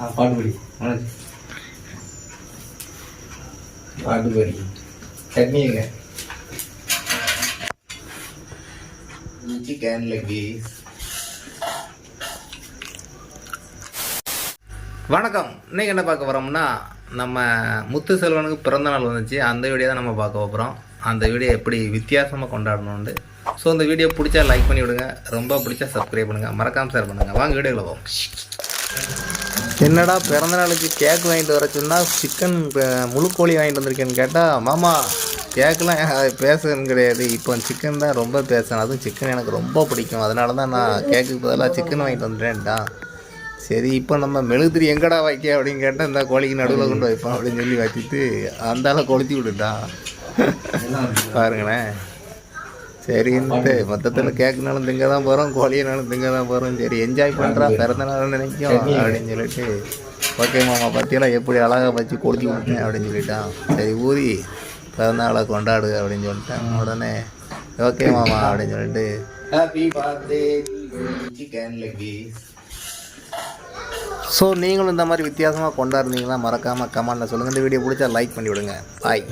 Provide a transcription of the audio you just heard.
ஆ பாட்டு படி மனோஜ். பாட்டு படி சட்னிங்க சிக்கன் லெக் பீஸ் வணக்கம். இன்னைக்கு என்ன பார்க்க போகிறோம்னா நம்ம முத்து செல்வனுக்கு பிறந்த நாள் வந்துச்சு. அந்த வீடியோ தான் நம்ம பார்க்க போகிறோம் அந்த வீடியோ எப்படி வித்தியாசமாக கொண்டாடணும்னு. ஸோ இந்த வீடியோ பிடிச்சா லைக் பண்ணி விடுங்க ரொம்ப பிடிச்சா சப்ஸ்கிரைப் பண்ணுங்கள் மறக்காமல் ஷேர் பண்ணுங்கள் வாங்க வீடியோவில் போவோம். என்னடா பிறந்த நாளுக்கு கேக் வாங்கிட்டு வர சொன்னால் சிக்கன் முழு கோழி வாங்கிட்டு வந்திருக்கேன்னு கேட்டால் மாமா கேக்கெலாம் பேசுன்னு கிடையாது. இப்போ சிக்கன் தான் ரொம்ப பேசுகிறேன் அதுவும் சிக்கன் எனக்கு ரொம்ப பிடிக்கும். அதனால தான் நான் கேக்குக்கு பதிலாக சிக்கன் வாங்கிட்டு வந்துட்டேன்டா. சரி இப்போ நம்ம மெழுகுதிரி எங்கடா வைக்க அப்படின்னு கேட்டால் இந்த கோழிக்கு நடுவில் கொண்டு வைப்போம் அப்படின்னு சொல்லி வச்சுட்டு அந்தால கொளுத்தி விடுட்டா பாருங்களேன். சரின்ட்டு. மொத்தத்தில் கேக்குனாலும் திங்க தான் போகிறோம் கோழியினாலும் திங்க தான் போகிறோம் சரி என்ஜாய் பண்ணுறா பிறந்த நாள் நினைக்கும் அப்படின்னு சொல்லிட்டு ஓகே மாமா பற்றியெல்லாம் எப்படி அழகாக வச்சு கொளுத்தி விட்டேன் அப்படின்னு சொல்லிட்டான். சரி ஊதி பிறந்த நாளை கொண்டாடு அப்படின்னு சொல்லிட்டேன். உடனே ஓகே மாமா அப்படின்னு சொல்லிட்டு ஸோ நீங்களும் இந்த மாதிரி வித்தியாசமாக கொண்டாடுனீங்கன்னா மறக்காமல் கமெண்ட்டில் சொல்லுங்கள் இந்த வீடியோ பிடிச்சா லைக் பண்ணி விடுங்க. பாய்